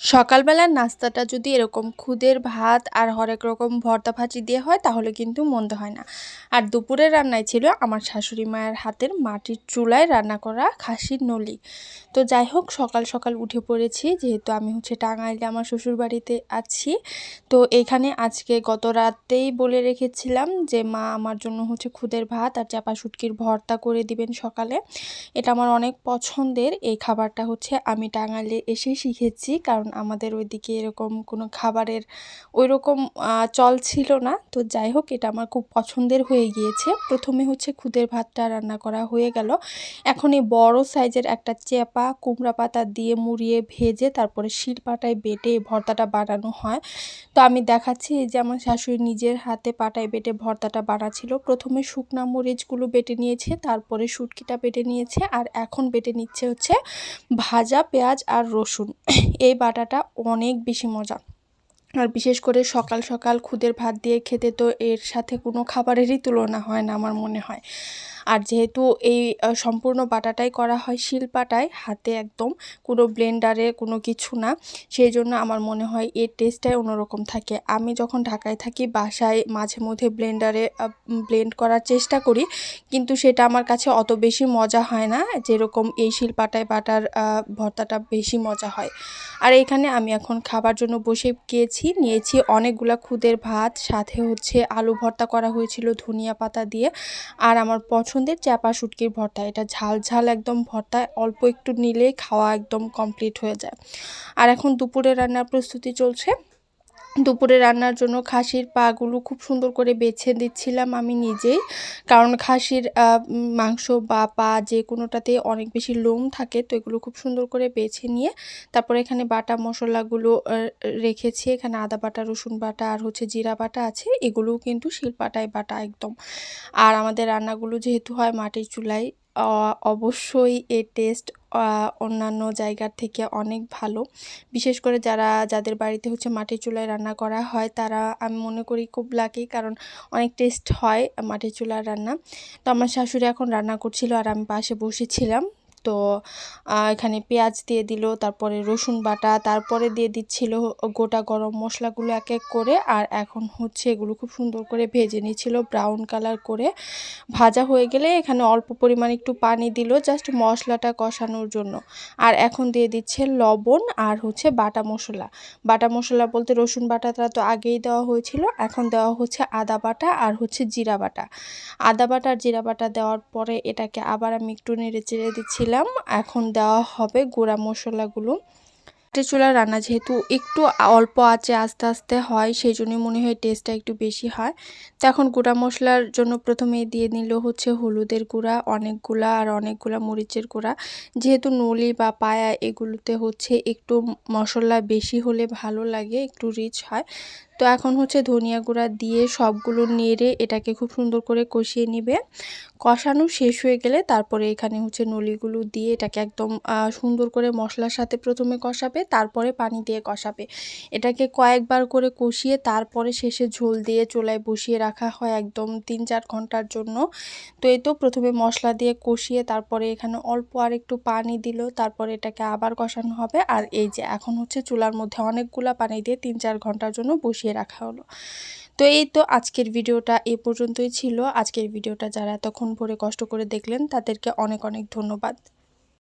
সকালবেলার নাস্তাটা যদি এরকম খুদের ভাত আর হরেক রকম ভর্তা ভাজি দিয়ে হয়, তাহলে কিন্তু মন্দ হয় না। আর দুপুরের রান্নায় ছিল আমার শাশুড়ি মায়ের হাতের মাটির চুলায় রান্না করা খাসির নলি। তো যাই হোক, সকাল সকাল উঠে পড়েছি, যেহেতু আমি হচ্ছে টাঙ্গাইলে আমার শ্বশুর বাড়িতে আছি। তো এখানে আজকে গত রাতেই বলে রেখেছিলাম যে, মা আমার জন্য হচ্ছে খুদের ভাত আর চাপা শুটকির ভর্তা করে দিবেন সকালে। এটা আমার অনেক পছন্দের। এই খাবারটা হচ্ছে আমি টাঙ্গাইলে এসে শিখেছি, কারণ আমাদের ওইদিকে এরকম কোনো খাবারের ওই রকম চল ছিল না। তো যাই হোক এটা আমার খুব পছন্দের হয়ে গিয়েছে। প্রথমে হচ্ছে খুদের ভাতটা রান্না করা হয়ে গেল। এখন এই বড় সাইজের একটা চেপা, কুমড়া পাতা দিয়ে মুড়িয়ে ভেজে তারপরে শিল পাটায় বেটে ভর্তাটা বানানো হয়। তো আমি দেখাচ্ছি যে আমার শাশুড়ি নিজের হাতে পাটায় বেটে ভর্তাটা বানাচ্ছিল। প্রথমে শুকনা মরিচগুলো বেটে নিয়েছে, তারপরে শুটকিটা বেটে নিয়েছে, আর এখন বেটে নিচ্ছে হচ্ছে ভাজা পেঁয়াজ আর রসুন। এই বাটাটা অনেক বেশি মজা। আর বিশেষ করে সকাল সকাল খুদের ভাত দিয়ে খেতে তো এর সাথে কোনো খাবারেরই তুলনা হয় না আমার মনে হয়। আর যেহেতু এই সম্পূর্ণ বাটাটাই করা হয় শিলপাটায় হাতে একদম কোনো ব্লেন্ডারে কোনো কিছু না সেই জন্য আমার মনে হয় এর টেস্টটাই অন্যরকম থাকে। আমি যখন ঢাকায় থাকি, বাসায় মাঝে মধ্যে ব্লেন্ডারে ব্লেন্ড করার চেষ্টা করি, কিন্তু সেটা আমার কাছে অত বেশি মজা হয় না, যেরকম এই শিলপাটায় বাটার ভর্তাটা বেশি মজা হয়। আর এখানে আমি এখন খাবার জন্য বসে গিয়েছি, নিয়েছি অনেকগুলা খুদের ভাত, সাথে হচ্ছে আলু ভর্তা করা হয়েছিল ধনিয়া পাতা দিয়ে, আর আমার পছন্দের চাপা শুটকির ভর্তা। এটা ঝাল ঝাল একদম ভর্তা, অল্প একটু নিলেই খাওয়া একদম কমপ্লিট হয়ে যায়। আর এখন দুপুরে রান্নার প্রস্তুতি চলছে। দুপুরে রান্নার জন্য খাসির পাগুলো খুব সুন্দর করে বেছে দিচ্ছিলাম আমি নিজেই। কারণ খাসির মাংস বা পা যে কোনোটাতে অনেক বেশি লোম থাকে, তো এগুলো খুব সুন্দর করে বেছে নিয়ে তারপরে এখানে বাটা মশলাগুলো রেখেছি। এখানে আদা বাটা, রসুন বাটা আর হচ্ছে জিরা বাটা আছে। এগুলোও কিন্তু শিলপাটায় বাটা একদম। আর আমাদের রান্নাগুলো যেহেতু হয় মাটির চুলায় অবশ্যই এ টেস্ট অন্যান্য জায়গার থেকে অনেক ভালো। বিশেষ করে যারা, যাদের বাড়িতে হচ্ছে মাটির চুলায় রান্না করা হয়, তারা আমি মনে করি খুব লাকি কারণ অনেক টেস্ট হয় মাটির চুলার রান্না। তো আমার শাশুড়ি এখন রান্না করছিল আর আমি পাশে বসেছিলাম। তো এখানে পেঁয়াজ দিয়ে দিল, তারপরে রসুন বাটা, তারপরে দিয়ে দিচ্ছিল গোটা গরম মশলাগুলো এক এক করে, আর এখন হচ্ছে এগুলো খুব সুন্দর করে ভেজে নিচ্ছিল ব্রাউন কালার করে। ভাজা হয়ে গেলে এখানে অল্প পরিমাণ একটু পানি দিল জাস্ট মশলাটা কষানোর জন্য। আর এখন দিয়ে দিচ্ছে লবণ আর হচ্ছে বাটা মশলা। বাটা মশলা বলতে রসুন বাটাটা তো আগেই দেওয়া হয়েছিল, এখন দেওয়া হচ্ছে আদা বাটা আর হচ্ছে জিরা বাটা। আদা বাটা আর জিরা বাটা দেওয়ার পরে এটাকে আবার আমি একটু নেড়ে চেড়ে দিচ্ছিলাম। দিলাম। এখন দেওয়া হবে গুঁড়া মশলাগুলো। মাটির চুলার রান্না যেহেতু একটু অল্প আছে আস্তে আস্তে হয় সেই জন্যই মনে হয় টেস্টটা একটু বেশি হয়। তো এখন গুঁড়া মশলার জন্য প্রথমে দিয়ে নিল হচ্ছে হলুদের গুঁড়া, অনেকগুলা আর অনেকগুলা মরিচের গুঁড়া। যেহেতু নলি বা পায়া এগুলোতে হচ্ছে একটু মশলা বেশি হলে ভালো লাগে, একটু রিচ হয়। তো এখন হচ্ছে ধনিয়া গুঁড়া দিয়ে সবগুলো নেড়ে এটাকে খুব সুন্দর করে কষিয়ে নেবে। কষানো শেষ হয়ে গেলে তারপরে এখানে হচ্ছে নলিগুলো দিয়ে এটাকে একদম সুন্দর করে মশলার সাথে প্রথমে কষাবে, তারপরে পানি দিয়ে কষাবে। এটাকে কয়েকবার করে কষিয়ে তারপরে শেষে ঝোল দিয়ে চোলায় বসিয়ে রাখা হয় একদম তিন চার ঘণ্টার জন্য। তো এই তো প্রথমে মশলা দিয়ে কষিয়ে তারপরে এখানে অল্প আর একটু পানি দিল, তারপরে এটাকে আবার কষানো হবে। আর এই যে এখন হচ্ছে চুলার মধ্যে অনেকগুলা পানি দিয়ে তিন চার ঘণ্টার জন্য বসিয়ে দিয়ে রাখা হলো। তো এই তো আজকের ভিডিওটা এ পর্যন্তই ছিল। আজকের ভিডিওটা যারা এতক্ষণ ভরে কষ্ট করে দেখলেন, তাদেরকে অনেক অনেক ধন্যবাদ।